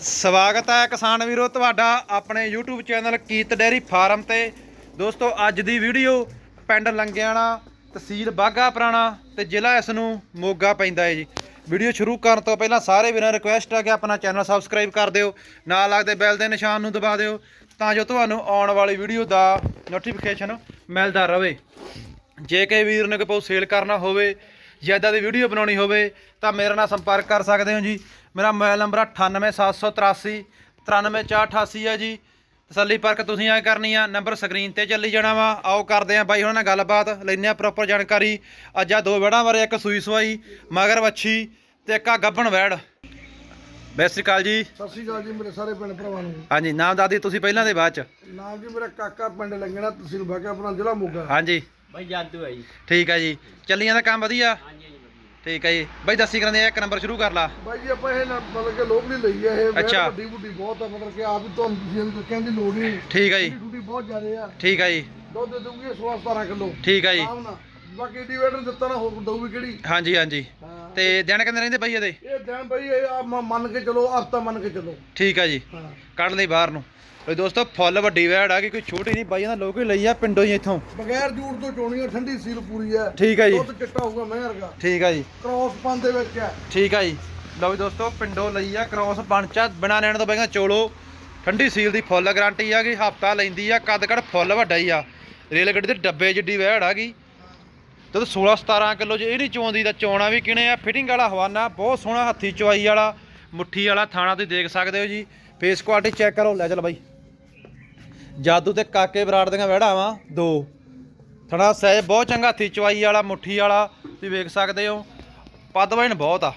ਸਵਾਗਤ ਹੈ ਕਿਸਾਨ ਵੀਰੋ, ਤੁਹਾਡਾ ਆਪਣੇ YouTube ਚੈਨਲ ਕੀਤ ਡੇਅਰੀ ਫਾਰਮ ਤੇ। ਦੋਸਤੋ, ਅੱਜ ਦੀ ਵੀਡੀਓ ਪਿੰਡ ਲੰਗਿਆਣਾ, ਤਹਿਸੀਲ ਬਾਗਾ ਪੁਰਾਣਾ ਤੇ ਜ਼ਿਲ੍ਹਾ ਇਸ ਨੂੰ ਮੋਗਾ ਪੈਂਦਾ ਹੈ ਜੀ। ਵੀਡੀਓ ਸ਼ੁਰੂ ਕਰਨ ਤੋਂ ਪਹਿਲਾਂ ਸਾਰੇ ਵੀਰਾਂ ਰਿਕੁਐਸਟ ਹੈ ਕਿ ਆਪਣਾ ਚੈਨਲ ਸਬਸਕ੍ਰਾਈਬ ਕਰ ਦਿਓ, ਨਾਲ ਲੱਗਦੇ ਬੈਲ ਦੇ ਨਿਸ਼ਾਨ ਨੂੰ ਦਬਾ ਦਿਓ, ਤਾਂ ਜੋ ਤੁਹਾਨੂੰ ਆਉਣ ਵਾਲੀ ਵੀਡੀਓ ਦਾ ਨੋਟੀਫਿਕੇਸ਼ਨ ਮਿਲਦਾ ਰਹੇ। ਜੇ ਕਿ ਵੀਰ ਨੇ ਕੋਈ ਸੇਲ ਕਰਨਾ ਹੋਵੇ ਜਾਂ ਇੱਦਾਂ ਦੀ ਵੀਡੀਓ ਬਣਾਉਣੀ ਹੋਵੇ ਤਾਂ ਮੇਰੇ ਨਾਲ ਸੰਪਰਕ ਕਰ ਸਕਦੇ ਹੋ ਜੀ। ਮੇਰਾ ਮੋਬਾਈਲ ਨੰਬਰ 98783 93488 ਹੈ ਜੀ। ਤਸੱਲੀ ਪਰਖ ਤੁਸੀਂ ਆ ਕਰਨੀ ਆ ਨੰਬਰ ਸਕਰੀਨ ਤੇ ਚੱਲੀ ਜਾਣਾ ਵਾ। ਆਓ ਕਰਦੇ ਆ ਬਾਈ ਉਹਨਾਂ ਨਾਲ ਗੱਲਬਾਤ ਲੈਂਦੇ ਆ ਪ੍ਰੋਪਰ ਜਾਣਕਾਰੀ। ਅੱਜ ਆ ਦੋ ਵੜਾਂ ਬਾਰੇ ਇੱਕ ਸੂਈ ਸਵਾਈ ਮਗਰ ਵੱਛੀ ਤੇ ਇੱਕ ਆ ਗੱਭਣ ਵੈੜ ਬੈ ਸ੍ਰੀ ਅਕਾਲ ਜੀ। ਸਤਿ ਸ਼੍ਰੀ ਅਕਾਲ ਜੀ ਮੇਰੇ ਸਾਰੇ ਪਿੰਡ ਭਰਾਵਾਂ ਨੂੰ। ਹਾਂਜੀ ਨਾਮ ਦਾਦੀ ਤੁਸੀਂ ਪਹਿਲਾਂ ਦੇ ਬਾਅਦ ਚ। ਨਾਮ ਜੀ ਮੇਰਾ ਕਾਕਾ ਪਿੰਡ ਲੰਗਣਾ ਤਹਿਸੀਲ ਬਾਗਾਪੁਰਾ ਜ਼ਿਲ੍ਹਾ ਮੋਗਾ। ਹਾਂਜੀ। ਬਾਈ ਜਾਦੂ ਹੈ ਜੀ। ਠੀਕ ਹੈ ਜੀ। ਚੱਲੀਆਂ ਦਾ ਕੰਮ ਵਧੀਆ? ਹਾਂਜੀ ਹਾਂਜੀ ਵਧੀਆ। ਠੀਕ ਹੈ ਜੀ। ਬਾਈ ਦੱਸੀ ਕਰਾਂਦੇ ਇੱਕ ਨੰਬਰ ਸ਼ੁਰੂ ਕਰ ਲਾ। ਬਾਈ ਜੀ ਆਪਾਂ ਇਹ ਨਾ ਮਤਲਬ ਕਿ ਲੋਕ ਨਹੀਂ ਲਈ ਆ ਇਹ ਅੱਛਾ। ਵੱਡੀ ਬੁੱਢੀ ਬਹੁਤ ਆ ਮਤਲਬ ਕਿ ਆਪ ਹੀ ਤੁਹਾਨੂੰ ਤੁਸੀਂ ਇਹਨੂੰ ਕਹਿਣ ਦੀ ਲੋੜ ਨਹੀਂ। ਠੀਕ ਹੈ ਜੀ। ਡੂਟੀ ਬਹੁਤ ਜ਼ਿਆਦਾ ਆ। ਠੀਕ ਹੈ ਜੀ। ਦੁੱਧ ਦੇ ਦੂਗੀ 16 17 ਕਿਲੋ। ਠੀਕ ਹੈ ਜੀ। ਬਾਕੀ ਡਿਵਾਈਡਰ ਦਿੱਤਾ ਨਾ ਹੋਰ ਦਊਗੀ ਕਿਹੜੀ? ਹਾਂਜੀ ਹਾਂਜੀ। ਹਾਂ। ਤੇ ਦਿਨ ਕਿੰਨੇ ਰਹਿੰਦੇ ਬਾਈ ਇਹਦੇ? ਇਹ ਦਿਨ ਬਾਈ ਇਹ ਆ ਮ- ਮੰਨ ਕੇ ਚਲੋ ਹਫਤਾ ਮੰਨ ਕੇ ਚਲੋ। ਠੀਕ ਹੈ ਜੀ। ਹਾਂ। ਕੱਢ ਲਈ ਬਾਹਰ ਨੂੰ। ਓਏ ਦੋਸਤੋ ਫੁੱਲ ਵੱਡੀ ਵੈੜ ਆ ਕਿ ਕੋਈ ਛੋਟੀ ਨਹੀਂ ਬਾਈਆਂ ਦਾ ਲੋਕ ਹੀ ਲਈ ਆ ਪਿੰਡੋਂ ਹੀ ਇੱਥੋਂ। ਬਗੈਰ ਜੂੜ ਤੋਂ ਚੋਣੀ ਆ ਠੰਡੀ ਸੀਲ ਪੂਰੀ ਆ ਠੀਕ ਹੈ ਜੀ। ਦੁੱਧ ਚਿੱਟਾ ਹੋਊਗਾ ਮੈਂ ਵਰਗਾ। ਠੀਕ ਹੈ ਜੀ। ਕ੍ਰੋਸ ਪਨ ਦੇ ਵਿੱਚ ਆ ਠੀਕ ਹੈ ਜੀ। ਲਓ ਵੀ ਦੋਸਤੋ ਪਿੰਡੋਂ ਲਈ ਆ ਕ੍ਰੋਸ ਪੰਚਾ ਬਿਨਾ ਲੈਣ ਤੋਂ ਬਾਈਆਂ ਚੋਲੋ। ਠੰਡੀ ਸੀਲ ਦੀ ਫੁੱਲ ਗਾਰੰਟੀ ਆ ਕਿ ਹਫਤਾ ਲੈਂਦੀ ਆ ਕੱਦ ਕੱਦ ਫੁੱਲ ਵੱਡਾ ਹੀ ਆ। ਰੇਲ ਗੱਡੀ ਦੇ ਡੱਬੇ ਜਿੱਡੀ ਵੈੜ ਆ ਗਈ। ਤੇ 16 17 ਕਿਲੋ ਜੇ ਇਹ ਨਹੀਂ ਚੋਂਦੀ ਤਾਂ ਚੋਣਾ ਵੀ ਕਿਨੇ ਆ। ਫਿਟਿੰਗ ਵਾਲਾ ਹਵਾਨਾ ਬਹੁਤ ਸੋਹਣਾ ਹੱਥੀ ਚਵਾਈ ਵਾਲਾ। ਮੁੱਠੀ ਵਾਲਾ ਥਾਣਾ ਤੁਸੀਂ ਦੇਖ ਸਕਦੇ ਹੋ ਜੀ। ਫੇਸ ਕੁਆਲਿਟੀ ਚੈੱਕ ਕਰੋ, ਲੈ ਚੱਲ ਬਾਈ। ਜਾਦੂ ਤੇ ਕਾਕੇ ਬਰਾੜ ਦੀਆਂ ਵਹਿੜਾਂ ਵਾਂ ਦੋ। ਥਣਾ ਸਹਿਜ ਬਹੁਤ ਚੰਗਾ, ਹੱਥੀ ਚਵਾਈ ਵਾਲਾ, ਮੁੱਠੀ ਵਾਲਾ, ਤੁਸੀਂ ਵੇਖ ਸਕਦੇ ਹੋ। ਪੱਦ ਵਜਨ ਬਹੁਤ ਆ।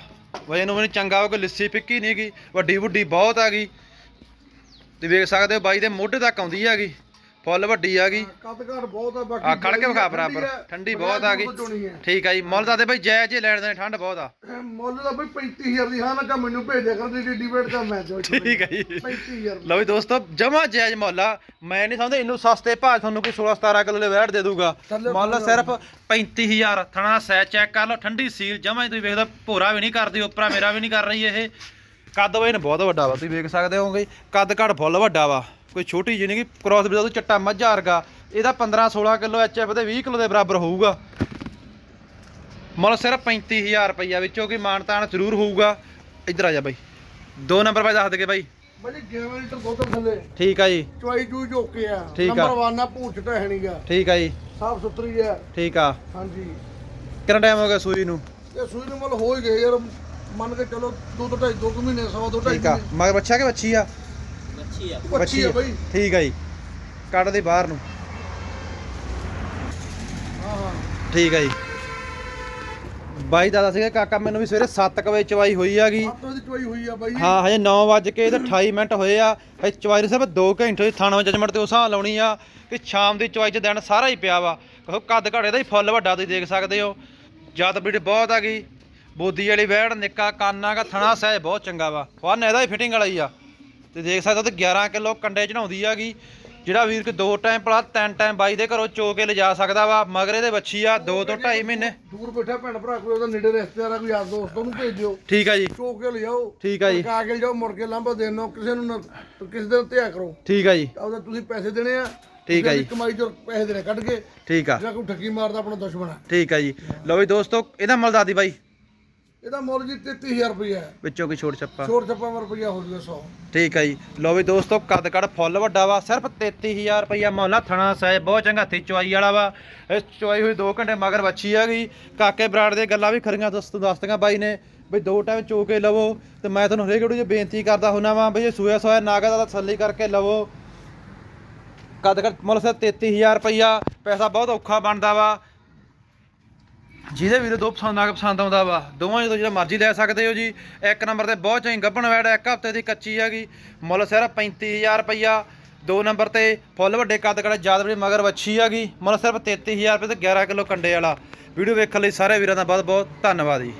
ਵਜਨ ਨੂੰ ਵੀ ਚੰਗਾ ਵਾ ਕੋਈ ਲਿੱਸੀ ਪਿੱਕੀ ਨਹੀਂ ਗੀ ਵੱਡੀ ਵੱਡੀ ਬਹੁਤ ਆ ਗਈ। ਤੁਸੀਂ ਵੇਖ ਸਕਦੇ ਹੋ, ਬਾਈ ਦੇ ਮੋਢੇ ਤੱਕ ਆਉਂਦੀ ਹੈਗੀ। ਫੁੱਲ ਵੱਡੀ ਆ ਗਈ। ਕੱਦ ਘਾਟ ਬਹੁਤ ਆ ਬਾਕੀ ਆ ਖੜ ਕੇ ਵਿਖਾ ਬਰਾਬਰ। ਠੰਡੀ ਬਹੁਤ ਆ ਗਈ। ਠੀਕ ਆ ਜੀ ਮੁੱਲ ਦਾ ਤੇ ਬਾਈ ਜੈ ਜੇ ਲੈਣ ਦੇ ਠੰਡ ਬਹੁਤ ਆ। ਮੁੱਲ ਦਾ ਬਈ 35000 ਦੀ ਹਾਂ ਨਾ ਕਾ ਮੈਨੂੰ ਕਰ ਦੀ ਡਿਬੇਟ ਦਾ ਮੈਚ ਹੋ ਠੀਕ ਆ ਜੀ। 35000 ਲਓ ਵੀ ਦੋਸਤੋ ਜਮਾ ਜਾਇਜ਼ ਮੁੱਲ ਆ। ਮੈਂ ਨਹੀਂ ਸਮਝਦਾ ਇਹਨੂੰ ਸਸਤੇ ਭਾਅ ਤੁਹਾਨੂੰ ਕੋਈ 16 17 ਕਿਲੋ ਦੇ ਵੈਟ ਦੇ ਦੂਗਾ ਮੁੱਲ। ਸਿਰਫ 35000 ਥਣਾ ਸੈ ਚੈੱਕ ਕਰ ਲਓ। ਠੰਡੀ ਸੀਲ ਜਮਾ ਤੁਸੀਂ ਵੇਖਦਾ ਭੋਰਾ ਵੀ ਨਹੀਂ ਕਰਦੀ ਉਪਰਾ ਮੇਰਾ ਵੀ ਨਹੀਂ ਕਰ ਰਹੀ ਇਹ। ਕੱਦ ਵੇ ਬਹੁਤ ਵੱਡਾ ਵਾ ਤੁਸੀਂ ਵੇਖ ਸਕਦੇ ਹੋਗੇ ਕੱਦ ਘੜ ਫੁੱਲ ਵੱਡਾ ਵਾ। ਕੋਈ ਛੋਟੀ ਜਿਹੀ ਨਹੀਂ ਕਿ ਕ੍ਰਾਸ ਉਹਦਾ ਚੱਟਾ ਮੱਝਾ ਵਰਗਾ ਇਹਦਾ 15 16 ਕਿਲੋ ਐਚਐਫ ਦੇ 20 ਕਿਲੋ ਦੇ ਬਰਾਬਰ ਹੋਊਗਾ। ਮੁੱਲ ਸਿਰਫ 35000 ਰੁਪਈਆ ਵਿੱਚੋਂ ਕੀ ਮਾਨਤਾਨ ਜ਼ਰੂਰ ਹੋਊਗਾ। ਇੱਧਰ ਆ ਜਾ ਬਾਈ। ਦੋ ਨੰਬਰ ਬਾਈ ਦੱਸ ਦਗੇ ਬਾਈ। ਬਈ 11 ਲੀਟਰ ਦੁੱਧ ਥੱਲੇ ਠੀਕ ਆ ਜੀ। ਚੁਆਈ ਚੂਈ ਝੋਕੇ ਆ। ਠੀਕ ਆ। ਨੰਬਰ 1 ਆ ਭੂਚ ਟਹਿਣੀਗਾ ਠੀਕ ਆ ਜੀ। ਸਾਫ਼ ਸੁਥਰੀ ਆ। ਠੀਕ ਆ। ਹਾਂਜੀ। ਕਿੰਨਾ ਟਾਈਮ ਹੋ ਗਿਆ ਸੂਈ ਨੂੰ? ਇਹ ਸੂਈ ਨੂੰ ਮੁੱਲ ਹੋ ਹੀ ਗਏ ਯਾਰ। ਮੰਨ ਕੇ ਚਲੋ ਦੋ ਤੋਂ ਢਾਈ ਦੋ ਕੁ ਮਹੀਨੇ ਸਵਾ ਦੋ ਢਾਈ ਠੀਕ ਆ। ਮਗਰ ਬੱਚਾ ਕਿ ਬੱਚੀ ਆ? ਆ। ਬੱਚੀ ਆ ਬਈ। ਠੀਕ ਆ ਜੀ। ਕੱਢ ਦੇ ਬਾਹਰ ਨੂੰ। ਹਾਂ ਹਾਂ। ਠੀਕ ਆ ਜੀ। ਬਾਈ ਦਾਦਾ ਸੀਗਾ ਕਾਕਾ ਮੈਨੂੰ ਵੀ ਸਵੇਰੇ 7 ਵਜੇ ਚਵਾਈ ਹੋਈ ਹੈਗੀ ਹੱਥੋਂ ਦੀ ਚੁਆਈ ਹੋਈ ਆ ਬਾਈ। ਹਾਂ ਹਜੇ 9 ਵਜ ਕੇ ਤੇ 28 ਮਿੰਟ ਹੋਏ ਆ। ਹਜੇ ਚਵਾਈ ਨੂੰ ਸਿਰਫ 2 ਘੰਟੇ ਥਾਣਾ ਜਜਮੈਂਟ ਤੇ ਉਸ ਹਿਸਾਬ ਲਾਉਣੀ ਆ ਕਿ ਸ਼ਾਮ ਦੀ ਚਵਾਈ 'ਚ ਦਿਨ ਸਾਰਾ ਹੀ ਪਿਆ ਵਾ। ਕਹੋ ਕੱਦ ਘੜੇ ਦਾ ਹੀ ਫੁੱਲ ਵੱਡਾ ਤੁਸੀਂ ਦੇਖ ਸਕਦੇ ਹੋ। ਜਦ ਬੀੜ ਬਹੁਤ ਆ ਗਈ। ਬੋਦੀ ਵਾਲੀ ਵੈੜ ਨਿੱਕਾ ਕਾਨਾ ਦਾ ਥਣਾ ਸਹਿ ਬਹੁਤ ਚੰਗਾ ਵਾ। ਫਨ ਇਹਦਾ ਹੀ ਫਿਟਿੰਗ ਵਾਲਾ ਹੀ ਆ। ਤੇ ਦੇਖ ਸਕਦੇ ਹੋ ਤੇ 11 ਕਿਲੋ ਕੰਡੇ ਚੜਾਉਂਦੀ ਹੈਗੀ ਜਿਹੜਾ ਵੀਰ ਕਿ ਦੋ ਟਾਈਮ ਪਲਾ ਤਿੰਨ ਟਾਈਮ ਬਾਈ ਦੇ ਘਰੋਂ ਚੋ ਕੇ ਲਿਜਾ ਸਕਦਾ ਵਾ ਮਗਰ ਇਹਦੇ ਬੱਚੀ ਆ 2 ਤੋਂ 2.5 ਮਹੀਨੇ। ਦੂਰ ਬੈਠਾ ਭੈਣ ਭਰਾ ਕੋਈ ਉਹਦਾ ਨੇੜੇ ਰਿਸ਼ਤੇਦਾਰ ਆ ਕੋਈ ਯਾਰ ਦੋਸਤ ਉਹਨੂੰ ਭੇਜ ਦਿਓ। ਠੀਕ ਆ ਜੀ। ਚੋਕ ਕੇ ਲਿਆਓ ਠੀਕ ਆ ਜੀ। ਕਾ ਕੇ ਜਾਓ ਮੁੜ ਕੇ ਲਾਂਭਾ ਦੇਣੋ ਕਿਸੇ ਨੂੰ ਕਿਸੇ ਦਿਨ ਧਿਆ ਕਰੋ। ਠੀਕ ਆ ਜੀ। ਆਪਦਾ ਤੁਸੀਂ ਪੈਸੇ ਦੇਣੇ ਆ ਠੀਕ ਆ ਜੀ। ਕਮਾਈ ਚੋਂ ਪੈਸੇ ਦੇਣੇ ਕੱਢ ਕੇ ਠੀਕ ਆ। ਜਿਹੜਾ ਕੋਈ ਠੱਗੀ ਮਾਰਦਾ ਆਪਣਾ ਦੁਸ਼ਮਣ ਆ। ਠੀਕ ਆ ਜੀ। ਲਓ ਵੀ ਦੋਸਤੋ ਇਹਦਾ ਮੁੱਲ ਦੱਸ ਦੀ ਬਾਈ। ਇਹਦਾ ਮੁੱਲ ਜੀ 33000 ਰੁਪਇਆ ਹੈ। ਵਿੱਚੋਂ ਕੀ ਛੋੜ ਛੱਪਾ? ਛੋੜ ਛੱਪਾ ਮਰ ਰੁਪਇਆ ਹੋ ਜੂਗਾ 100 ਠੀਕ ਹੈ ਜੀ। ਲੋ ਵੀ ਦੋਸਤੋ ਕੱਦ ਕੱਦ ਫੁੱਲ ਵੱਡਾ ਵਾ ਸਿਰਫ 33000 ਰੁਪਈਆ ਮੁੱਲ ਥਣਾ ਸਹਿ ਬਹੁਤ ਚੰਗਾ ਹੱਥੀ ਚਵਾਈ ਵਾਲਾ ਵਾ। ਇਹ ਚਵਾਈ ਹੋਈ 2 ਘੰਟੇ ਮਗਰ ਵੱਛੀ ਆ ਗਈ। ਕਾਕੇ ਬਰਾੜ ਦੇ ਗੱਲਾਂ ਵੀ ਖਰੀਆਂ ਦੋਸਤੋ ਦੱਸਦੀਆਂ ਬਾਈ ਨੇ ਬਈ ਦੋ ਟਾਈਮ ਚੋ ਕੇ ਲਵੋ ਤੇ ਮੈਂ ਤੁਹਾਨੂੰ ਹਰੇਕ ਵੀਡੀਓ 'ਚ ਬੇਨਤੀ ਕਰਦਾ ਹੁੰਨਾ ਵਾਂ ਬਈ ਇਹ ਸੂਆ ਸੋਇਆ ਨਾਗਾ ਦਾ ਤਸੱਲੀ ਕਰਕੇ ਲਵੋ। ਕੱਦ ਕੱਦ ਮੁੱਲ ਸਿਰਫ 33000 ਰੁਪਈਆ ਪੈਸਾ ਬਹੁਤ ਔਖਾ ਬਣਦਾ ਵਾ। ਜਿਹਦੇ ਵੀਰੋ ਦੋ ਪਸੰਦ ਆ ਕੇ ਪਸੰਦ ਆਉਂਦਾ ਵਾ। ਦੋਵਾਂ ਜਦੋਂ ਜਿਹੜਾ ਮਰਜ਼ੀ ਲੈ ਸਕਦੇ ਹੋ ਜੀ। ਇੱਕ ਨੰਬਰ ਤੇ ਬਹੁਤ ਚੰਗੀ ਗੱਭਣ ਵੈੜ ਆ, ਇੱਕ ਹਫ਼ਤੇ ਦੀ ਕੱਚੀ ਹੈਗੀ। ਮੁੱਲ ਸਿਰਫ 35000 ਰੁਪਈਆ। ਦੋ ਨੰਬਰ ਤੇ ਫੁੱਲ ਵੱਡੇ ਕੱਦ ਕੜਾ ਜ਼ਿਆਦਾ ਮਗਰ ਵੱਛੀ ਹੈਗੀ। ਮੁੱਲ ਸਿਰਫ 33000 ਰੁਪਏ ਤੇ 11 ਕਿਲੋ ਕੰਡੇ ਵਾਲਾ। ਵੀਡੀਓ ਵੇਖਣ ਲਈ ਸਾਰੇ ਵੀਰਾਂ ਦਾ ਬਹੁਤ ਬਹੁਤ ਧੰਨਵਾਦ ਜੀ।